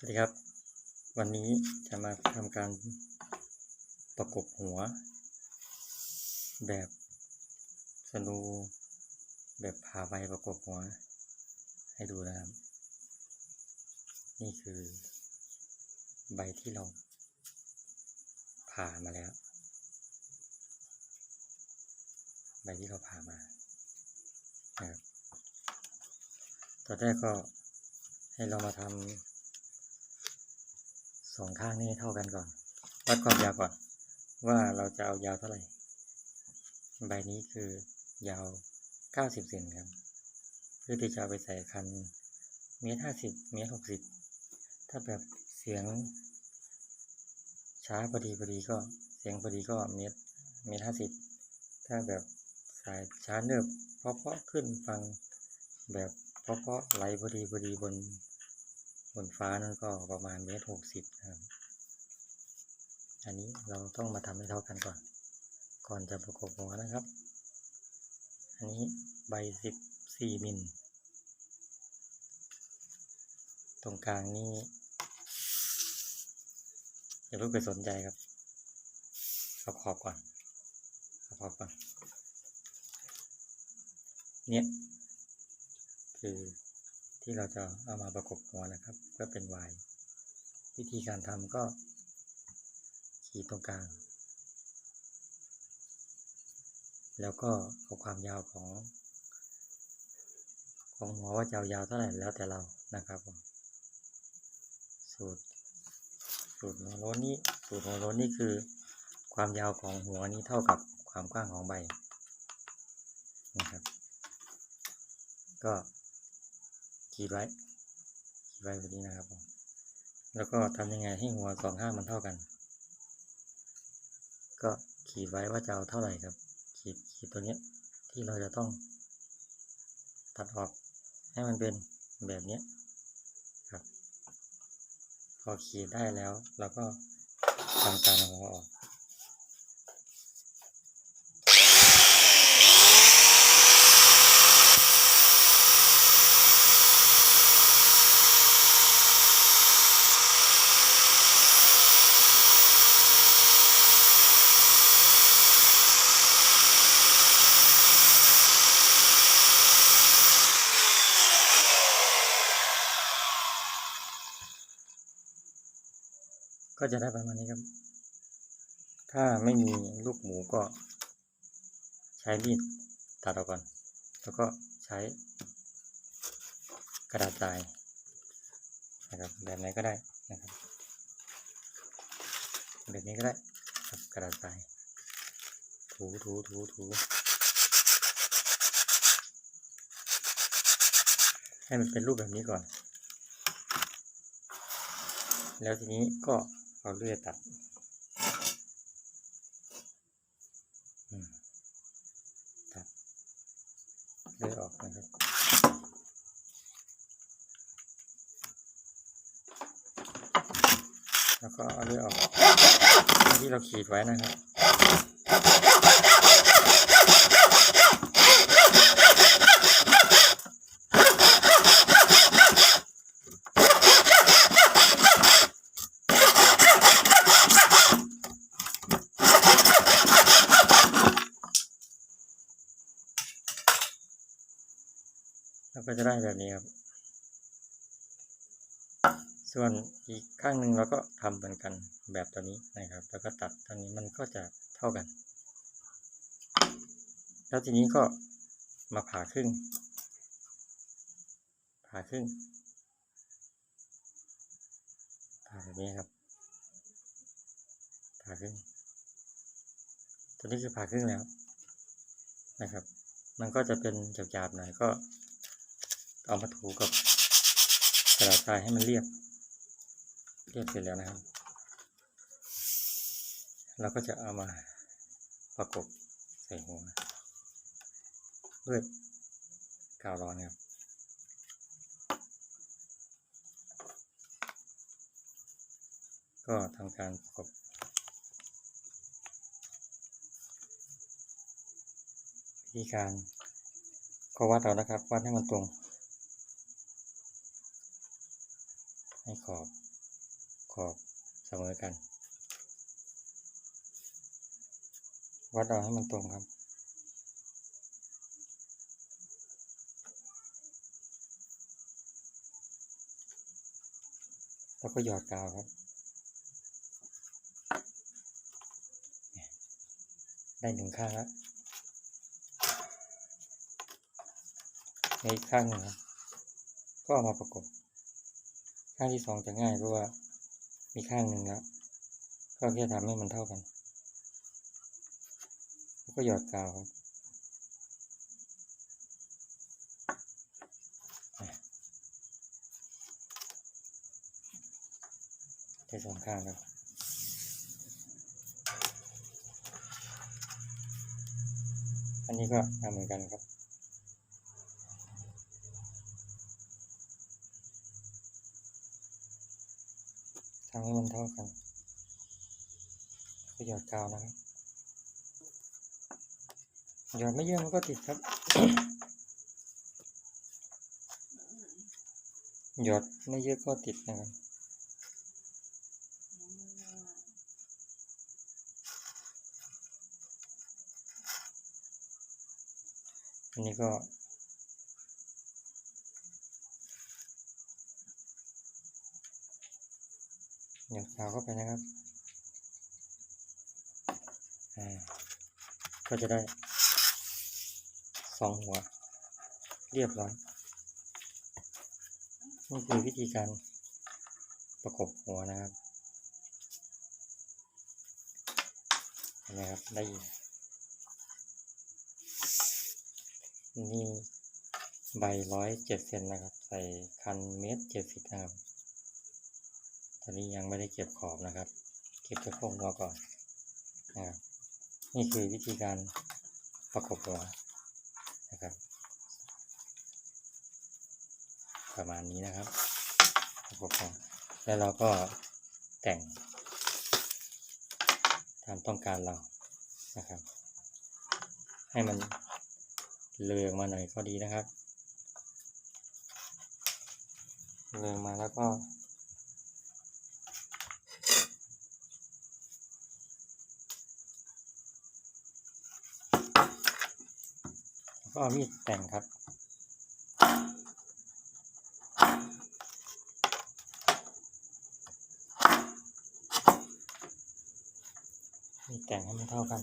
สวัสดีครับ วันนี้จะมาทำการประกบหัว แบบสนูแบบผ่าใบประกบหัว ให้ดูนะครับ นี่คือใบที่เราผ่ามาแล้ว ใบที่เราผ่ามานะครับตอนแรกก็ให้เรามาทำ สองข้างนี้เท่ากันก่อน วัดความยาวก่อน ว่าเราจะเอายาวเท่าไหร่ ใบนี้คือยาว 90เซนครับ เพื่อที่จะไปใส่คันเมตรห้าสิบเมตรหกสิบถ้าแบบเสียง ช้าพอดีพอดีก็เสียงพอดีก็เมตรเมตรห้าสิบถ้าแบบสายช้าเนิบเพราะเพาะขึ้นฟังแบบเพราะเพาะไหลพอดีพอดีบน นฟ้านั่นก็ประมาณเมตรหกสิบครับ อันนี้เราต้องมาทำให้เท่ากันก่อน ก่อนจะประกบหัวนะครับ อันนี้ใบสิบสี่มิล ตรงกลางนี้อย่าเพิ่งไปสนใจครับเอาขอบก่อนเอาขอบก่อน เนี่ยคือ ที่เราจะเอามาประกบหัวนะครับ ก็เป็นวายวิธีการทำก็ขีดตรงกลาง แล้วก็เอาความยาวของ ของหัวว่าจะายาวเท่าไหร่แล้วแต่เรานะครับสูตรสูตรหัวโล้นนี้สูตรหัวโล้นนี่คือ ความยาวของหัวนี้เท่ากับความกว้างของใบนะครับ ก็ ขีดไว้ขีดไว้แบบนี้นะครับผมแล้วก็ทำยังไงให้หัวสองข้างมันเท่ากัน ก็ขีดไว้ว่าจะเอาเท่าไหร่ครับ ขีดขีดตัวเนี้ยที่เราจะต้องตัดออกให้มันเป็นแบบเนี้ยครับ พอขีดได้แล้วเราก็ทำการเอาหัวออก ก็จะได้ประมาณนี้ครับ ถ้าไม่มีลูกหมูก็ใช้มีดตัดออกก่อน แล้วก็ใช้กระดาษทรายนะครับแบบไหนก็ได้นะครับแบบนี้ก็ได้ครับกระดาษทรายถูถูถูถูให้มันเป็นรูปแบบนี้ก่อน แล้วทีนี้ก็ เอาเลื่อยตัดตัดเลื่อยออกนะครับแล้วก็เอาเลื่อยออกที่เราขีดไว้นะครับ ก็จะได้แบบนี้ครับ ส่วนอีกข้างหนึ่งเราก็ทำเหมือนกันแบบตัวนี้นะครับ แล้วก็ตัดตอนนี้มันก็จะเท่ากัน แล้วทีนี้ก็มาผ่าครึ่ง ผ่าครึ่ง ผ่าแบบนี้ครับ ผ่าครึ่ง ตัวนี้คือผ่าครึ่งแล้วนะครับ มันก็จะเป็นหยาบๆหน่อยก็ เอามาถูกับกระดาษทรายให้มันเรียบ เรียบเสร็จแล้วนะครับ เราก็จะเอามาประกบใส่หัวด้วยกาวร้อนครับก็ทำการประกบวิธีการก็วัดเอานะครับวัดให้มันตรง ให้ขอบขอบเสมอกัน วัดเอาให้มันตรงครับ แล้วก็หยอดกาวครับ ได้หนึ่งข้างแล้วในอีกข้างนึงครับก็เอามาประกบ ข้างที่สองจะง่ายเพราะว่ามีข้างหนึ่งแล้วก็แค่ทำให้มันเท่ากัน แล้วก็หยอดกาวครับได้สองข้างครับอันนี้ก็ทำเหมือนกันครับ ทำให้มันเท่ากันก็หยอดกาวนะครับหยอดไม่เยอะมันก็ติดครับ หยอดไม่เยอะก็ติดนะครับอันนี้ก็ หยอดกาเข้าไปนะครับก็จะได้สองหัว เรียบร้อยนี่คือวิธีการประกบหัวนะครับเห็นไหมครับได้ยินนี่ใบร้อยเจ็ดเซนนะครับ ใส่คันเมตรเจ็ดสิบนะครับ อนนี้ยังไม่ได้เก็บขอบนะครับ เก็บแต่พวกหัวก่อนนะครับนี่คือวิธีการประกบหัวนะครับ ประมาณนี้นะครับประกบหัวแล้วเราก็แต่งตามต้องการเรานะครับ ให้มันเลยออกมาหน่อยก็ดีนะครับ เลยออกมาแล้วก็ แล้ว ก็เอามีดแต่งครับมีแต่งให้มันเท่ากัน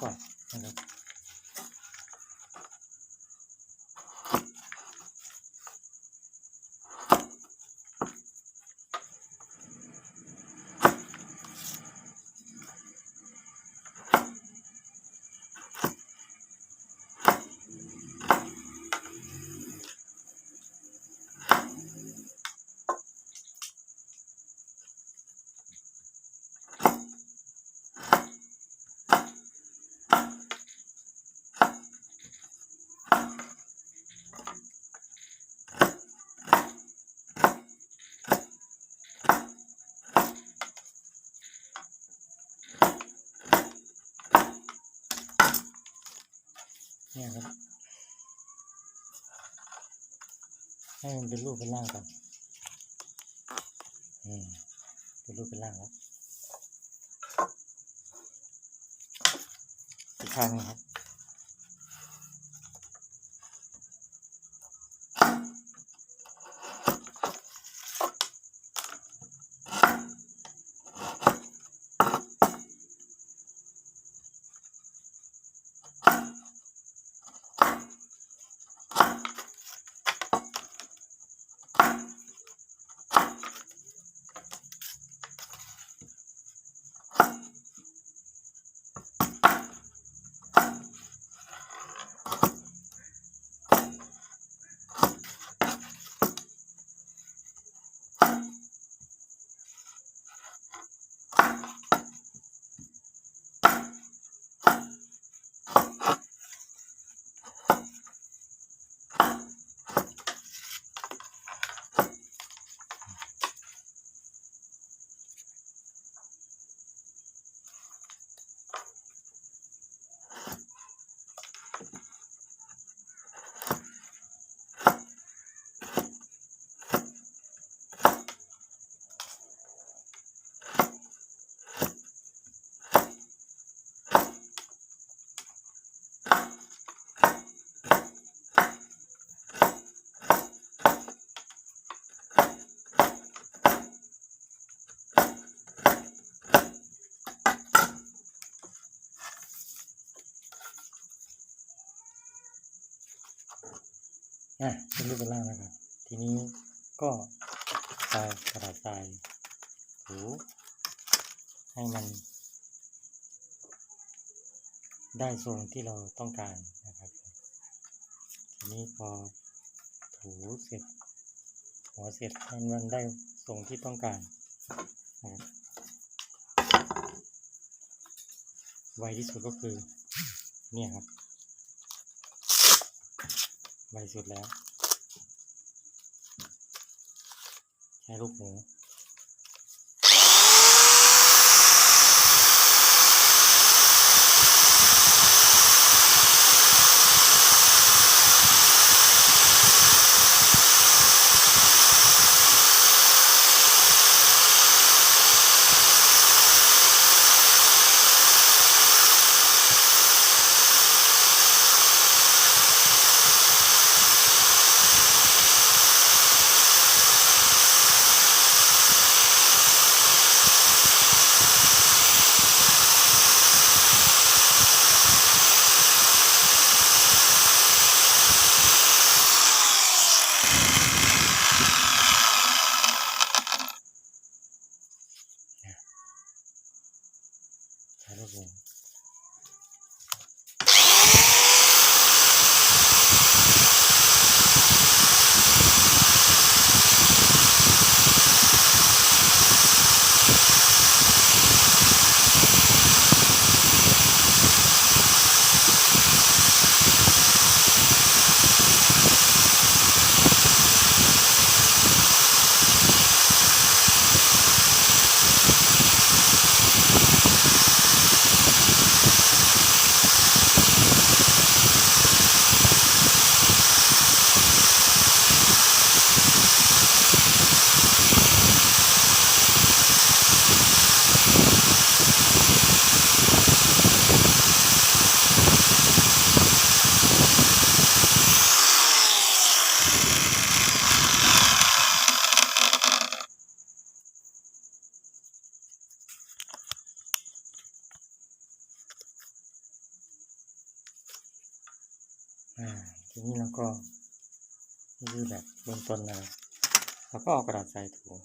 ประมาณนี้ก่อนนะครับ เนี่ยครับ ให้มันเป็นรูปเป็นร่างก่อนอืมเป็นรูปเป็นร่างแล้วอีกข้างนึงครับ อะเป็นรูปเป็นร่างแล้วครับ ทีนี้ก็ทรายกระดาษทรายถูให้มัน ได้ทรงที่เราต้องการนะครับ ทีนี้พอถูเสร็จ หัวเสร็จให้มันได้ทรงที่ต้องการนะครับไวที่สุดก็คือ เนี่ยครับ วสุดแล้ว ใช้ลูกหมู ก็นี่คือแบบเบื้องต้นนะครับเราก็เอากระดาษใส่ถุง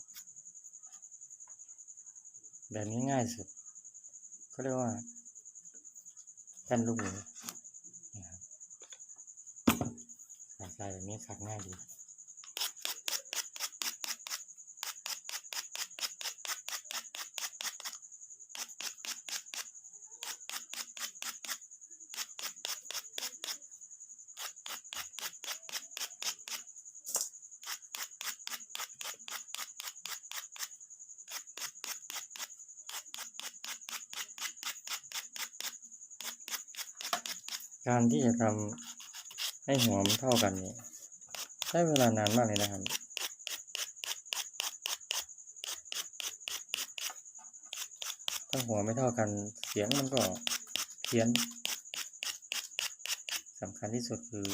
แบบนี้ง่ายสุด ก็เรียกว่าแป้นลูกหมูนะครับใส่แบบนี้ขัดง่ายดี การที่จะทำให้หัวมันเท่ากันนี่ใช้เวลานานมากเลยนะครับถ้าหัวไม่เท่ากันเสียงมันก็เพี้ยนสำคัญที่สุดคือ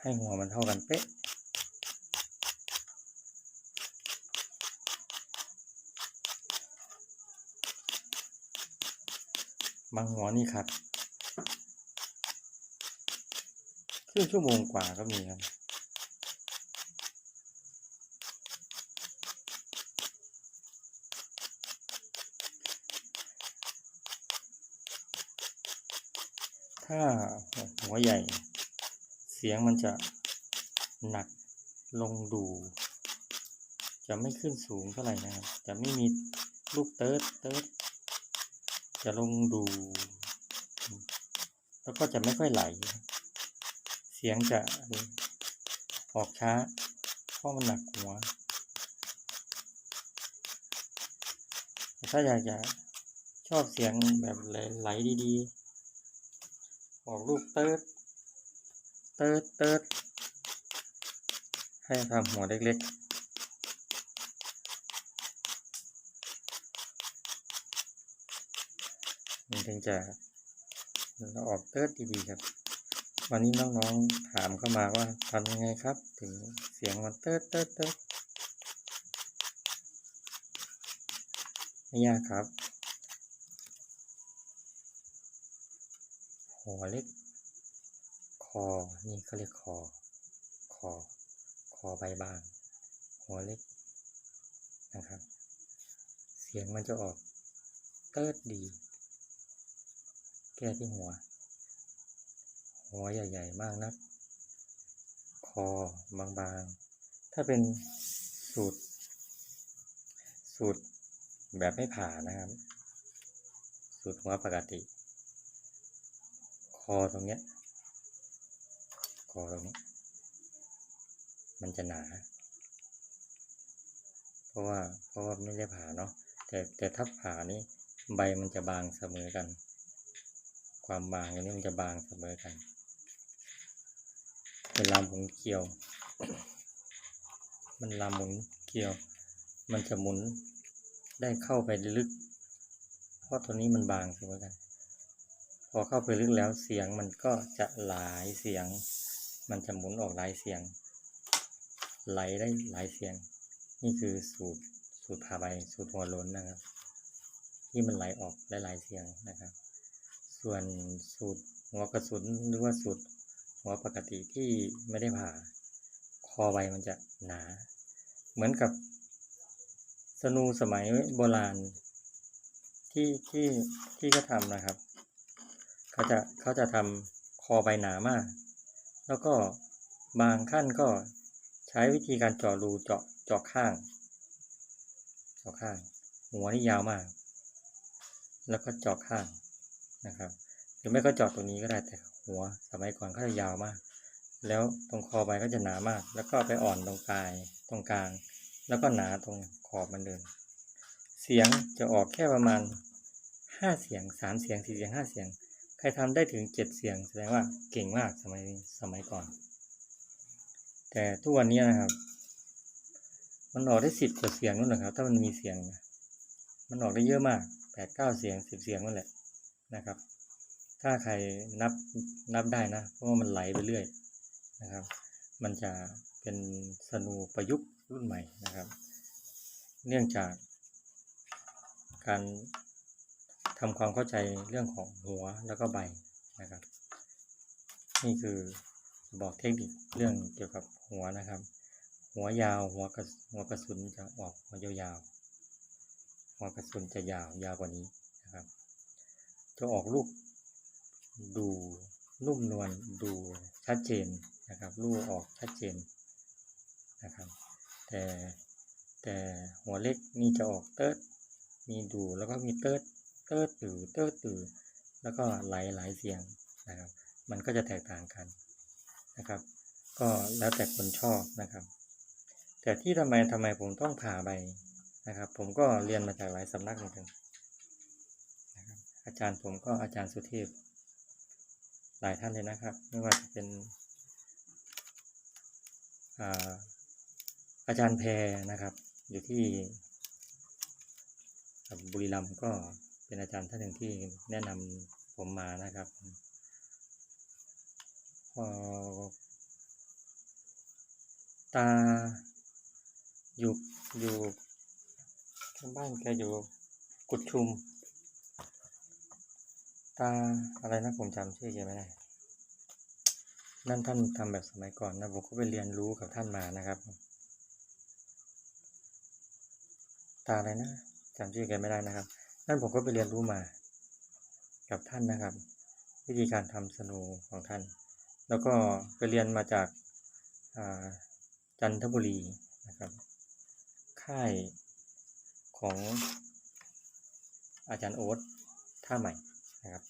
ให้หัวมันเท่ากันเป๊ะบางหัวนี่ขัด ครึ่งชั่วโมงกว่าก็มีครับ ถ้าหัวใหญ่ เสียงมันจะหนักลงดู จะไม่ขึ้นสูงเท่าไหร่นะครับ จะไม่มีลูกเติร์ดเติร์ดจะลงดู แล้วก็จะไม่ค่อยไหล สียงจะออกช้า เพราะมันหนักหัวแต่ถ้าอยากจะชอบเสียงแบบไหลดีๆ ออกลูกเติร์ดเติร์ดเติร์ดให้ทำหัวเล็กๆมันถึงจะออกเติร์ดดีๆครับ วันนี้น้องๆถามเข้ามาว่าทำยังไงครับ ถึงเสียงมันเติร์ดเติร์ดเติร์ดไม่ยากครับหัวเล็ก คอ นี่เขาเรียกคอ คอ คอใบบาง หัวเล็กนะครับ เสียงมันจะออกเติร์ดดี แก้ที่หัว หัวใหญ่ ๆ มากนัก คอบางๆ ถ้าเป็นสูตร สูตรแบบไม่ผ่านะครับ สูตรหัวปกติ คอตรงเนี้ย คอตรงนี้ มันจะหนา เพราะว่าเพราะว่าไม่ได้ผ่าเนาะแต่แต่ถ้าผ่านี่ใบมันจะบางเสมอกัน ความบางอันนี้มันจะบางเสมอกัน เวลาหมุนเกลียว มันลาหมุนเกลียว มันจะหมุนได้เข้าไปลึก เพราะตัวนี้มันบางเสมกัน พอเข้าไปลึกแล้วเสียงมันก็จะหลายเสียง มันจะหมุนออกหลายเสียง ไหลได้หลายเสียง นี่คือสูตรสูตรพาใบสูตรหัวล้นนะครับ ที่มันไหลออกได้หลายเสียงนะครับ ส่วนสูตรหัวกระสุนหรือว่าสูตร หัวปกติที่ไม่ได้ผ่า คอใบมันจะหนา เหมือนกับสนูสมัยโบราณ ที่ที่ที่เขาทำนะครับ เขาจะเขาจะทำคอใบหนามาก แล้วก็บางขั้นก็ใช้วิธีการเจาะรูเจาะเจาะข้างเจาะข้าง หัวนี่ยาวมาก แล้วก็เจาะข้างนะครับหรือไม่ก็เจาะตรงนี้ก็ได้แต่ หัว สมัยก่อนเขาจะยาวมาก แล้วตรงคอใบก็จะหนามาก แล้วก็ไปอ่อนตรงปลายตรงกลาง แล้วก็หนาตรงขอบมันเดินเสียงจะออกแค่ประมาณห้าเสียงสามเสียงสี่เสียงห้าเสียง ใครทำได้ถึงเจ็ดเสียงแสดงว่าเก่งมากสมัยสมัยก่อน แต่ทุกวันนี้นะครับ มันออกได้สิบกว่าเสียงนู่นแหละครับ ถ้ามันมีเสียงนะมันออกได้เยอะมากแปดเก้าเสียงสิบเสียงนั่นแหละนะครับ ถ้าใครนับนับได้นะ เพราะว่ามันไหลไปเรื่อยนะครับ มันจะเป็นสนูประยุกต์รุ่นใหม่นะครับ เนื่องจากการทำความเข้าใจเรื่องของหัวแล้วก็ใบนะครับ นี่คือบอกเทคนิคเรื่องเกี่ยวกับหัวนะครับ หัวยาวหัวกระหัวกระสุนจะออกหัวยาวๆหัวกระสุนจะยาวยาวกว่านี้นะครับ จะออกลูก ดูนุ่มนวลดูชัดเจนนะครับลูออกชัดเจนนะครับ แต่แต่หัวเล็กนี่จะออกเติร์ดมีดูแล้วก็มีเติร์ดเติร์ดตือเติร์ดตือแล้วก็หลายหลายเสียงนะครับ มันก็จะแตกต่างกันนะครับ ก็แล้วแต่คนชอบนะครับ แต่ที่ทำไมทำไมผมต้องผ่าใบนะครับ ผมก็เรียนมาจากหลายสำนักเหมือนกันนะครับอาจารย์ผมก็อาจารย์สุเทพ หลายท่านเลยนะครับ ไม่ว่าจะเป็นอาอาจารย์แพรนะครับ อยู่ที่บุรีรัมย์ก็เป็นอาจารย์ท่านหนึ่งที่แนะนำผมมานะครับพอตาอยู่อยู่บ้านแกอยู่กุดชุม ตาอะไรนะผมจำชื่อแกไม่ได้ นั่นท่านทำแบบสมัยก่อนนะผมก็ไปเรียนรู้กับท่านมานะครับ ตาอะไรนะจำชื่อแกไม่ได้นะครับ นั่นผมก็ไปเรียนรู้มา กับท่านนะครับ วิธีการทำสนูของท่าน แล้วก็ไปเรียนมาจากอ่าจันทบุรีนะครับ ค่ายของอาจารย์โอ๊ตท่าใหม่นะครับ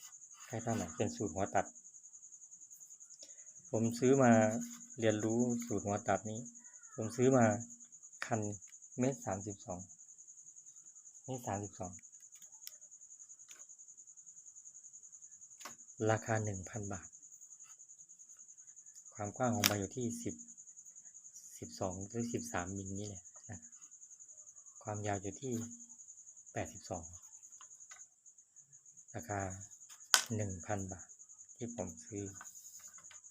ค่ายท่าใหมเป็นสูตรหัวตัด ผมซื้อมาเรียนรู้สูตรหัวตัดนี้ ผมซื้อมาคันเมตรสามสิบสองเมตรสามสิบสองราคาหนึ่งพันบาท ความกว้างของใบอยู่ที่สิบสิบสองหรือสิบสามมิลนี่แหละนะความยาวอยู่ที่แปดสิบสองราคา หนึ่งพันบาท ที่ผมซื้อ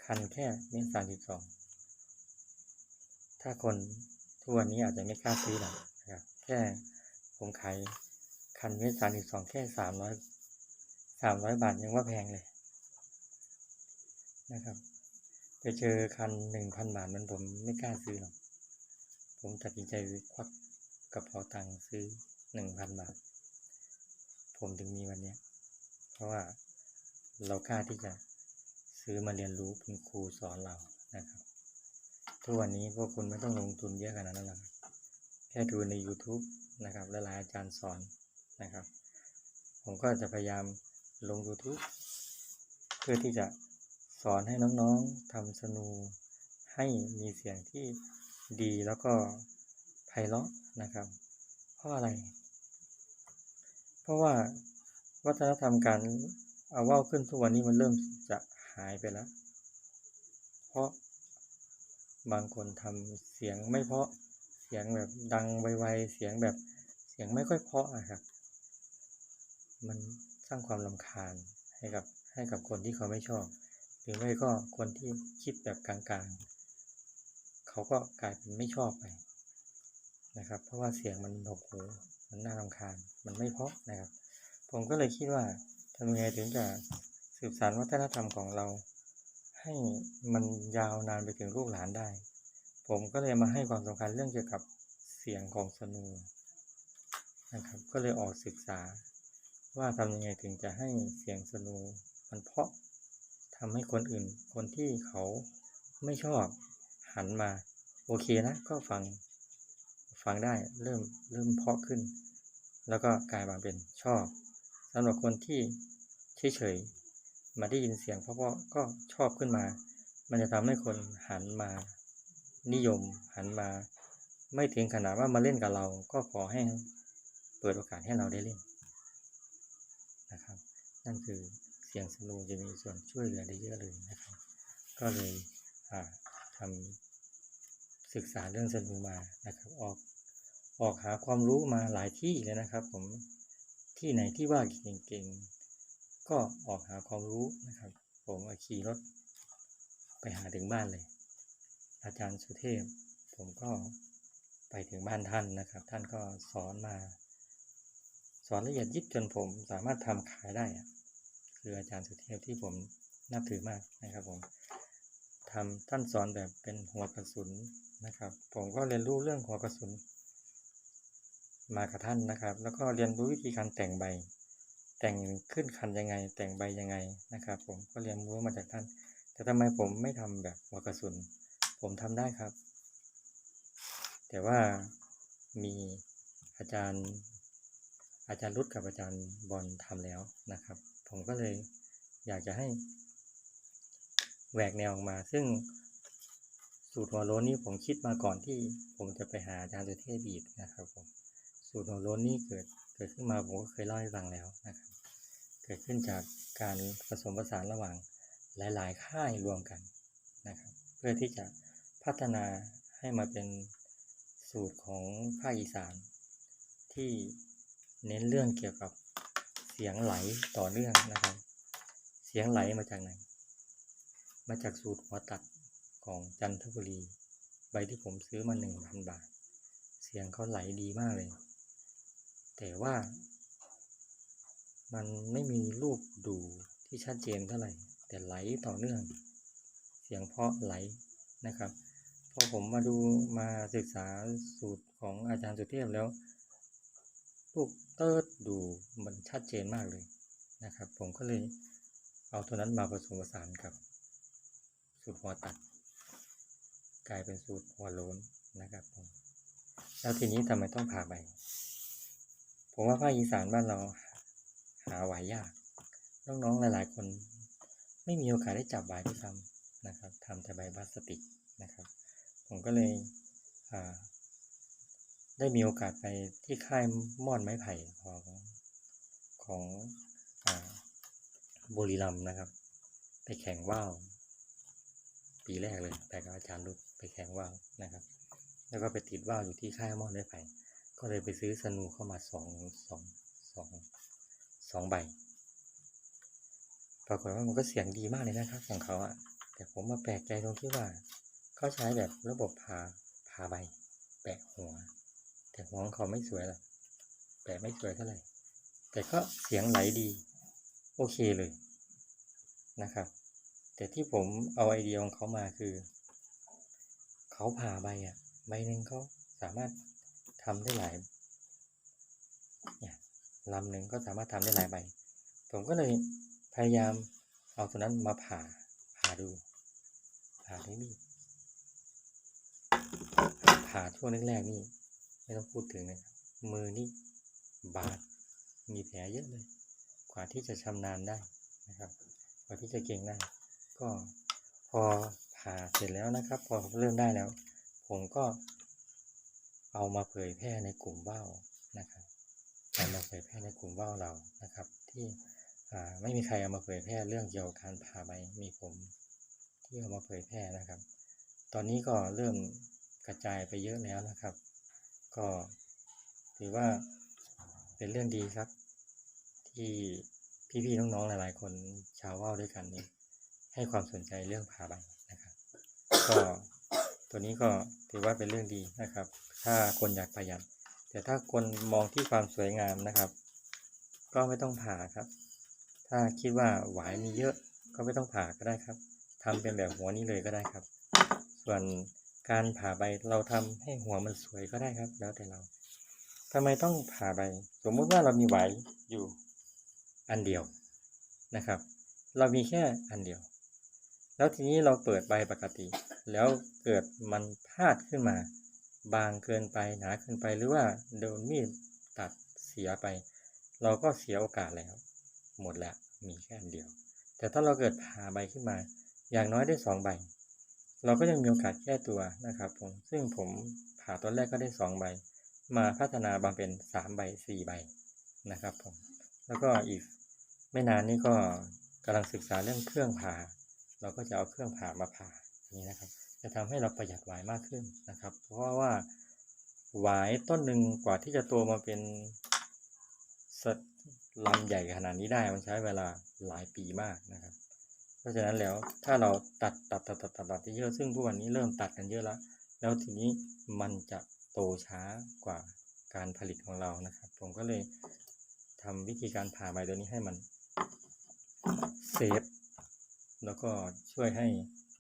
คันแค่เมตรสามสิบสองถ้าคนทุกวันนี้อาจจะไม่กล้าซื้อหรอกนะครับ แค่ผมขายคันเมตรสามสิบสองแค่สามร้อยสามร้อยบาทยังว่าแพงเลย นะครับไปเจอคันหนึ่งพันบาทมันผมไม่กล้าซื้อหรอก ผมตัดสินใจควักกระเป๋าตังค์ซื้อหนึ่งพันบาท ผมถึงมีวันนี้ เพราะว่า เรากล้าที่จะซื้อมาเรียนรู้คุณครูสอนเรานะครับทุกวันนี้พวกคุณไม่ต้องลงทุนเยอะขนาดนั้นหรอกแค่ดูใน YouTube นะครับและหลายอาจารย์สอนนะครับ ผมก็จะพยายามลง YouTube เพื่อที่จะสอนให้น้องๆทำสนูให้มีเสียงที่ดีแล้วก็ไพเราะนะครับ เพราะอะไร เพราะว่าวัฒนธรรมการ เอาว่าวขึ้นทุกวันนี้มันเริ่มจะหายไปแล้ว เพราะบางคนทำเสียงไม่เพาะ เสียงแบบดังไวๆ เสียงแบบเสียงไม่ค่อยเพาะอะครับ มันสร้างความรำคาญให้กับให้กับคนที่เขาไม่ชอบ หรือไม่ก็คนที่คิดแบบกลางๆ เขาก็กลายเป็นไม่ชอบไปนะครับ เพราะว่าเสียงมันหกหูมันน่ารำคาญ มันไม่เพาะนะครับ ผมก็เลยคิดว่า ทำยังไงถึงจะสืบสานวัฒนธรรมของเรา ให้มันยาวนานไปถึงลูกหลานได้ ผมก็เลยมาให้ความสำคัญเรื่องเกี่ยวกับเสียงของสนูนะครับ ก็เลยออกศึกษา ว่าทำยังไงถึงจะให้เสียงสนูมันเพาะทำให้คนอื่น คนที่เขาไม่ชอบหันมา โอเคนะ ก็ฟังฟังได้เริ่มเริ่มเพาะขึ้น แล้วก็กลายมาเป็นชอบ สำหรับคนที่เฉยๆมาได้ยินเสียงเพราะๆก็ชอบขึ้นมา มันจะทำให้คนหันมา นิยมหันมา ไม่ถึงขนาดว่ามาเล่นกับเรา ก็ขอให้เปิดโอกาสให้เราได้เล่นนะครับ นั่นคือเสียงสนูจะมีส่วนช่วยเหลือได้เยอะเลยนะครับ ก็เลยทำศึกษาเรื่องสนูมานะครับ ออกออกหาความรู้มาหลายที่เลยนะครับ ผม ที่ไหนที่ว่าเก่งๆ ก็ออกหาความรู้นะครับ ผมขี่รถไปหาถึงบ้านเลย อาจารย์สุเทพ ผมก็ไปถึงบ้านท่านนะครับ ท่านก็สอนมา สอนละเอียดยิบจนผมสามารถทำขายได้ คืออาจารย์สุเทพที่ผมนับถือมากนะครับผมทำท่านสอนแบบเป็นหัวกระสุนนะครับ ผมก็เรียนรู้เรื่องหัวกระสุน มากับท่านนะครับ แล้วก็เรียนรู้วิธีการแต่งใบ แต่งขึ้นคันยังไง แต่งใบยังไงนะครับ ผมก็เรียนรู้มาจากท่าน แต่ทำไมผมไม่ทำแบบหัวกระสุน ผมทำได้ครับ แต่ว่ามีอาจารย์ อาจารย์รุดกับอาจารย์บอลทำแล้วนะครับ ผมก็เลยอยากจะให้แหวกแนวออกมา ซึ่งสูตรหัวโล้นนี้ผมคิดมาก่อนที่ผมจะไปหาอาจารย์สุเทพอีกนะครับผม สูตรหัวโล้นนี้เกิดเกิดขึ้นมาผมก็เคยเล่าให้ฟังแล้วนะครับ เกิดขึ้นจากการผสมผสานระหว่างหลาย ๆ ค่ายรวมกันนะครับ เพื่อที่จะพัฒนาให้มาเป็นสูตรของภาคอีสาน ที่เน้นเรื่องเกี่ยวกับเสียงไหลต่อเนื่องนะครับ เสียงไหลมาจากไหน มาจากสูตรหัวตัดของจันทบุรี ใบที่ผมซื้อมาหนึ่งพันบาท เสียงเขาไหลดีมากเลย แต่ว่า มันไม่มีรูปดูที่ชัดเจนเท่าไหร่ แต่ไหลต่อเนื่อง เสียงเพาะไหลนะครับพอผมมาดูมาศึกษาสูตรของอาจารย์สุเทพแล้วลูกเติร์ดดูมันชัดเจนมากเลยนะครับ ผมก็เลยเอาตัวนั้นมาผสมผสานกับ สูตรหัวตัด กลายเป็นสูตรหัวโล้นนะครับผมแล้วทีนี้ทำไมต้องผ่าใบ ผมว่าภาคอีสานบ้านเราหาไหวายาก น้องๆหลาย ๆ คน ไม่มีโอกาสได้จับหวายด้วยซ้ำนะครับทำแต่ใบพลาสติกนะครับ ผมก็เลยได้มีโอกาสไปที่ค่ายม่อนไม้ไผ่ของของอบุรีรัมนะครับ ไปแข่งว่าวปีแรกเลยไปกับอาจารย์รุดไปแข่งว่าวนะครับ แล้วก็ไปติดว่าวอยู่ที่ค่ายม่อนไม้ไผ่ ก็เลยไปซื้อสนูเข้ามาสองสองสองสองใบ ปรากฏว่ามันก็เสียงดีมากเลยนะครับของเขาอะแต่ผมมาแปลกใจตรงที่ว่า เขาใช้แบบระบบพาพาใบ แปะหัว แต่หัวของเขาไม่สวยหรอกแปะไม่สวยเท่าไหร่ แต่ก็เสียงไหลดี โอเคเลยนะครับ แต่ที่ผมเอาไอเดียของเขามาคือ เขาผ่าใบอะใบหนึ่งเขาสามารถ ทำได้หลายเนี่ยลำหนึ่งก็สามารถทำได้หลายใบ ผมก็เลยพยายามเอาตัวนั้นมาผ่าผ่าดู ผ่าด้วยมีดผ่าช่วงแรกๆนี่ไม่ต้องพูดถึงนะครับมือนี่บาดมีแผลเยอะเลย กว่าที่จะชำนาญได้นะครับ กว่าที่จะเก่งได้ ก็พอผ่าเสร็จแล้วนะครับ พอเริ่มได้แล้ว ผมก็ เอามาเผยแพร่ในกลุ่มว่าวนะครับเอามาเผยแพร่ในกลุ่มว่าวเรานะครับ ที่ไม่มีใครเอามาเผยแพร่เรื่องเกี่ยวกับการผ่าใบมีผมที่เอามาเผยแพร่นะครับ ตอนนี้ก็เริ่มกระจายไปเยอะแล้วนะครับ ก็ถือว่าเป็นเรื่องดีครับ ที่พี่ๆน้องๆหลายๆ คนชาวว่าวด้วยกันนี่ให้ความสนใจเรื่องผ่าใบนะครับ ก็ ตัวนี้ก็ถือว่าเป็นเรื่องดีนะครับ ถ้าคนอยากประหยัด แต่ถ้าคนมองที่ความสวยงามนะครับ ก็ไม่ต้องผ่าครับ ถ้าคิดว่าหวายมีเยอะก็ไม่ต้องผ่าก็ได้ครับทำเป็นแบบหัวนี้เลยก็ได้ครับ ส่วนการผ่าใบเราทำให้หัวมันสวยก็ได้ครับ แล้วแต่เราทำไมต้องผ่าใบ สมมุติว่าเรามีหวายอยู่อันเดียวนะครับ เรามีแค่อันเดียว แล้วทีนี้เราเปิดใบปกติ แล้วเกิดมันพลาดขึ้นมา บางเกินไปหนาเกินไปหรือว่าโดนมีดตัดเสียไป เราก็เสียโอกาสแล้ว หมดแล้วมีแค่อันเดียว แต่ถ้าเราเกิดผ่าใบขึ้นมา อย่างน้อยได้สองใบ เราก็ยังมีโอกาสแก้ตัวนะครับผมซึ่งผมผ่าตอนแรกก็ได้สองใบ มาพัฒนาบางเป็นสามใบสี่ใบนะครับผมแล้วก็อีกไม่นานนี้ก็กำลังศึกษาเรื่องเครื่องผ่า เราก็จะเอาเครื่องผ่ามาผ่านี้นะครับ จะทำให้เราประหยัดหวายมากขึ้นนะครับ เพราะว่าหวายต้นหนึ่งกว่าที่จะโตมาเป็นสะลำใหญ่ขนาดนี้ได้มันใช้เวลาหลายปีมากนะครับ เพราะฉะนั้นแล้วถ้าเราตัดตัดตัดตัดตัดตัดเยอะซึ่งทุกวันนี้เริ่มตัดกันเยอะแล้ว แล้วทีนี้มันจะโตช้ากว่าการผลิตของเรานะครับ ผมก็เลยทำวิธีการผ่าใบตัวนี้ให้มันเซฟแล้วก็ช่วยให้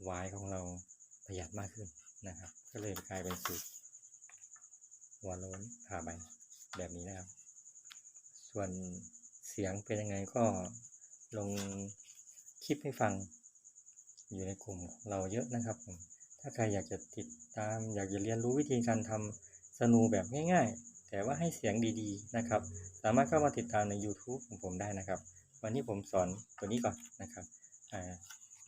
หวายของเรา ประหยัดมากขึ้นนะครับ ก็เลยกลายเป็นสูตรหัวโล้นผ่าใบแบบนี้นะครับ ส่วนเสียงเป็นยังไงก็ลงคลิปให้ฟังอยู่ในกลุ่มเราเยอะนะครับผมถ้าใครอยากจะติดตามอยากจะเรียนรู้วิธีการทำสนูแบบง่าย ๆ แต่ว่าให้เสียงดีๆนะครับ สามารถเข้ามาติดตามใน YouTube ของผมได้นะครับ วันนี้ผมสอนตัวนี้ก่อนนะครับอ่า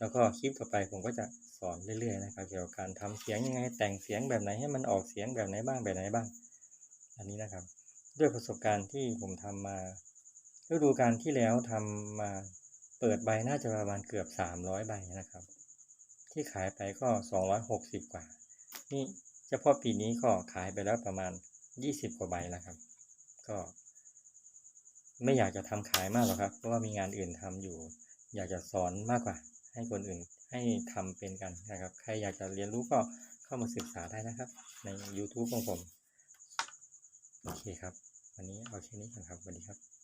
แล้วก็คลิปต่อไปผมก็จะสอนเรื่อยๆนะครับ เกี่ยวกับการทำเสียงยังไง แต่งเสียงแบบไหนให้มันออกเสียงแบบไหนบ้างแบบไหนบ้าง อันนี้นะครับ ด้วยประสบการณ์ที่ผมทำมาฤดูกาลที่แล้วทำมาเปิดใบน่าจะประมาณเกือบ 300 ใบนะครับ ที่ขายไปก็ 260 กว่า นี่เฉพาะปีนี้ก็ขายไปแล้วประมาณ 20 กว่าใบแล้วครับ ก็ ไม่อยากจะทำขายมากหรอกครับ เพราะว่ามีงานอื่นทำอยู่ อยากจะสอนมากกว่า ให้คนอื่นให้ทำเป็นกันนะครับ ใครอยากจะเรียนรู้ก็เข้ามาศึกษาได้นะครับ ใน YouTube ของผม โอเคครับ วันนี้เอาแค่นี้ก่อนครับสวัสดีครับ